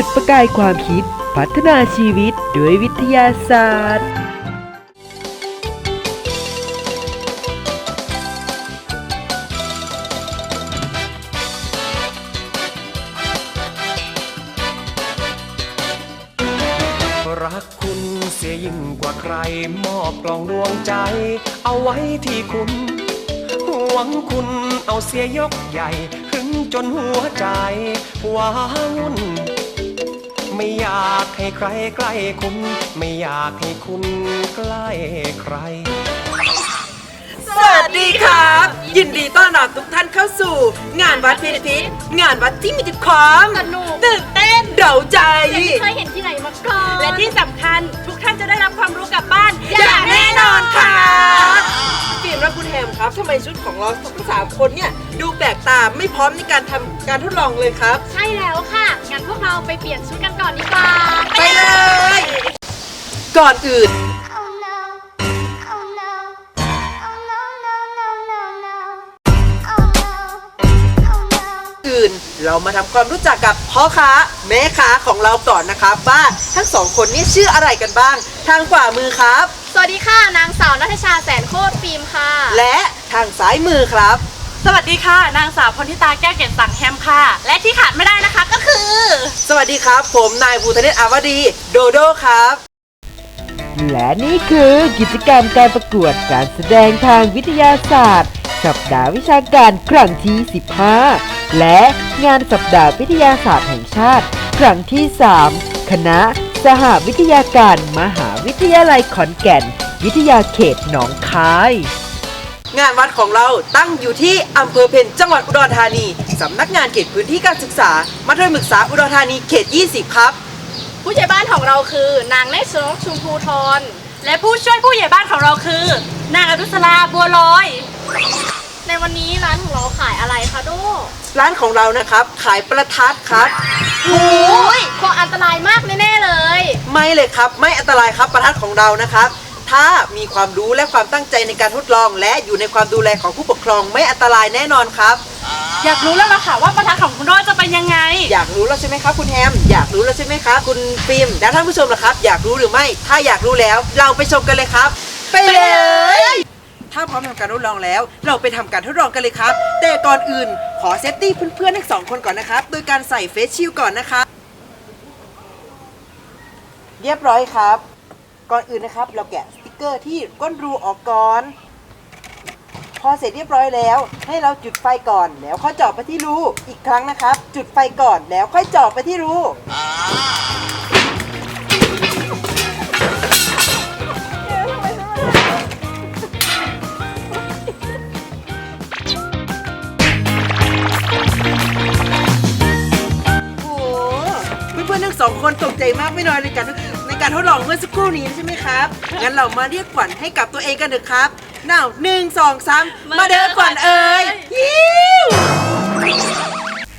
จุดประกายความคิด พัฒนาชีวิตด้วยวิทยาศาสตร์ รักคุณเสียยิ่งกว่าใคร มอบกล่องดวงใจ เอาไว้ที่คุณหวงคุณเอาเสียยกใหญ่ หึงจนหัวใจว้าวุ่น ไม่อยากให้ใครใกล้คุณ ไม่อยากให้คุณใกล้ใคร สวัสดีครับ ยินดีต้อนรับทุกท่านเข้าสู่ งานวัดพิพิธงานวัดที่มีแต่ความสนุกตื่นเต้นเร้าใจไม่เคยเห็นที่ไหนมาก่อนและที่สำคัญทุกท่านจะได้รับความรู้กลับบ้าน อย่างแน่นอนค่ะฟิล์ มและคุณแฮมครับทำไมชุดของเราทั้งสามคนเนี่ยดูแปลกตาไม่พร้อมในการทำการทดลองเลยครับ ใช่แล้วค่ะ งั้นพวกเราไปเปลี่ยนชุดกันก่อนดีกว่า ไปเลย ก่อนอื่น เรามาทำความรู้จักกับพ่อค้าแม่ค้าของเราก่อนนะครับว่าทั้งสองคนนี้ชื่ออะไรกันบ้าง ทางขวามือครับ สวัสดีค่ะนางสาวนัทชาแสนโคตรฟิล์มค่ะ และทางซ้ายมือครับ สวัสดีค่ะ นางสาวพรทิตาแก้วเกศสังแฮมค่ะ และที่ขาดไม่ได้นะคะก็คือ สวัสดีครับ ผมนายภูธเนศอาวดีโดโดครับและนี่คือกิจกรรมการประกวดการแสดงทางวิทยาศาสตร์ สัปดาห์วิชาการครั้งที่ 15 และ งานสัปดาห์วิทยาศาสตร์แห่งชาติ ครั้งที่ 3 คณะ สหวิทยาการ มหาวิทยาลัยขอนแก่น วิทยาเขตหนองคาย งานวัดของเราตั้งอยู่ที่อำเภอเพนจังหวัดอุดรธานี สำนักงานเขตพื้นที่การศึกษา มัธยมศึกษาอุดรธานีเขต 20 ครับ ผู้ใหญ่บ้านของเราคือนางเนชนกชุมพูทรและผู้ช่วยผู้ใหญ่บ้านของเราคือ นางอรุษราบัวลอย ในวันนี้ร้านของเราขายอะไรคะโด ร้านของเรานะครับ ขายประทัดครับโอ้ยคงอันตรายมากแน่ๆเลย ไม่เลยครับ ไม่อันตรายครับประทัดของเรานะครับ ถ้ามีความรู้และความตั้งใจในการทดลอง และอยู่ในความดูแลของผู้ปกครองไม่อันตรายแน่นอนครับ อยากรู้แล้วล่ะค่ะว่าประทัดของคุณโรจน์จะเป็นยังไง อยากรู้แล้วใช่ไหมครับคุณแฮมอยากรู้แล้วใช่ไหมครับคุณฟิล์มแล้วท่านผู้ชมล่ะครับ อยากรู้หรือไม่ ถ้าอยากรู้แล้ว เราไปชมกันเลยครับ ไปเลย ถ้าพร้อมทำการทดลองแล้ว เราไปทำการทดลองกันเลยครับ แต่ก่อนอื่นขอเซตตี้เพื่อนๆทั้งสองคนก่อนนะครับ โดยการใส่เฟซชิลก่อนนะครับเรียบร้อยครับ ก่อนอื่นนะครับ เราแกะสติกเกอร์ที่ก้นรูออกก่อน พอเสร็จเรียบร้อยแล้ว ให้เราจุดไฟก่อนแล้วค่อยเจาะไปที่รูอีกครั้งนะครับ จุดไฟก่อนแล้วค่อยเจาะไปที่รู อนๆทั้งสองคนตกใจมากไม่น้อยในการในการทดลองเมื่อสักครู่นี้ใช่ไหมครับ งั้นเรามาเรียกขวัญให้กับตัวเองกันเถอะครับน่าวหนึ่งสองสามมาเด้อขวัญเอ่ยยิ้ว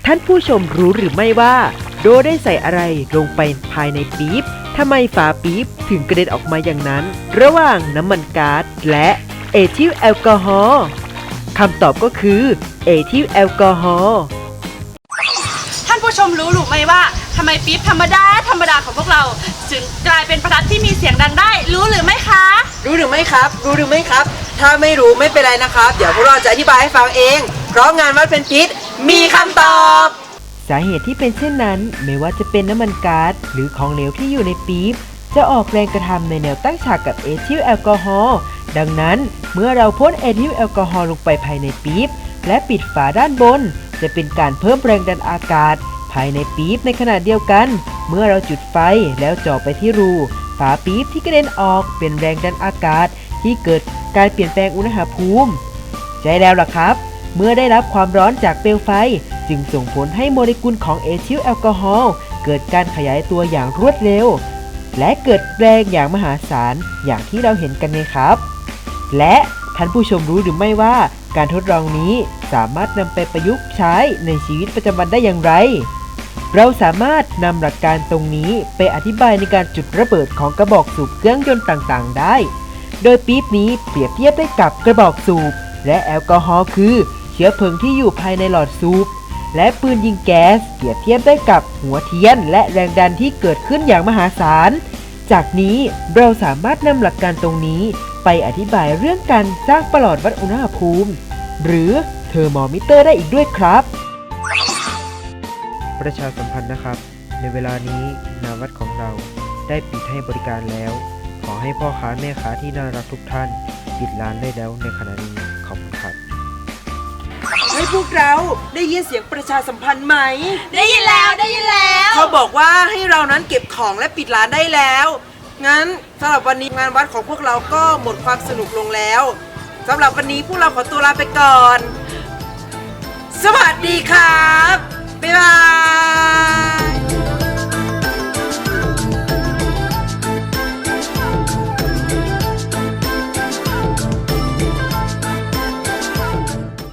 ท่านผู้ชมรู้หรือไม่ว่า โดได้ใส่อะไรลงไปภายในปี๊บทำไมฝาปี๊บถึงกระเด็นออกมาอย่างนั้น ระหว่างน้ำมันก๊าซและเอทิลแอลกอฮอล์คำตอบก็คือเอทิลแอลกอฮอล์ท่านผู้ชมรู้หรือไม่ว่า ทำไมปี๊บธรรมดาธรรมดาของพวกเรา จึงกลายเป็นประทัดที่มีเสียงดังได้ รู้หรือไม่คะ รู้หรือไม่ครับ รู้หรือไม่ครับ ถ้าไม่รู้ไม่เป็นไรนะครับ เดี๋ยวพวกเราจะอธิบายให้ฟังเอง เพราะงานวัดเป็นพิษมีคำตอบ สาเหตุที่เป็นเช่นนั้น ไม่ว่าจะเป็นน้ำมันก๊าซหรือของเหลวที่อยู่ในปี๊บจะออกแรงกระทำในแนวตั้งฉากกับเอทิลแอลกอฮอล์ดังนั้นเมื่อเราพ่นเอทิลแอลกอฮอล์ลงไปภายในปี๊บและปิดฝาด้านบน จะเป็นการเพิ่มแรงดันอากาศ ภายในปี๊บในขณะเดียวกัน เมื่อเราจุดไฟแล้วจ่อไปที่รู ฝาปี๊บที่กระเด็นออกเป็นแรงดันอากาศ ที่เกิดการเปลี่ยนแปลงอุณหภูมิ ใช่แล้วล่ะครับ เมื่อได้รับความร้อนจากเปลวไฟ จึงส่งผลให้โมเลกุลของเอทิลแอลกอฮอล์เกิดการขยายตัวอย่างรวดเร็ว และเกิดแรงอย่างมหาศาลอย่างที่เราเห็นกันไงครับ และท่านผู้ชมรู้หรือไม่ว่าการทดลองนี้สามารถนำไปประยุกต์ใช้ในชีวิตประจำวันได้อย่างไร เราสามารถนำหลักการตรงนี้ไปอธิบายในการจุดระเบิดของกระบอกสูบเครื่องยนต์ต่างๆ ได้ โดยปี๊บนี้เปรียบเทียบได้กับกระบอกสูบ และแอลกอฮอล์คือ เชื้อเพลิงที่อยู่ภายในหลอดสูบ และปืนยิงแก๊ส เปรียบเทียบได้กับหัวเทียน และแรงดันที่เกิดขึ้นอย่างมหาศาล จากนี้เราสามารถนำหลักการตรงนี้ไปอธิบายเรื่องการสร้างประหลอดวัดอุณหภูมิ หรือเทอร์โมมิเตอร์ได้อีกด้วยครับ ประชาสัมพันธ์นะครับ ในเวลานี้นาวัดของเราได้ปิดให้บริการแล้ว ขอให้พ่อค้าแม่ค้าที่น่ารักทุกท่านปิดร้านได้แล้วในขณะนี้ขอบคุณครับให้พวกเราได้ยินเสียงประชาสัมพันธ์ไหม ได้ยินแล้วได้ยินแล้วเขาบอกว่าให้เรานั้นเก็บของและปิดร้านได้แล้ว งั้นสำหรับวันนี้งานวัดของพวกเราก็หมดความสนุกลงแล้วสำหรับวันนี้พวกเราขอตัวลาไปก่อน สวัสดีครับ 拜拜。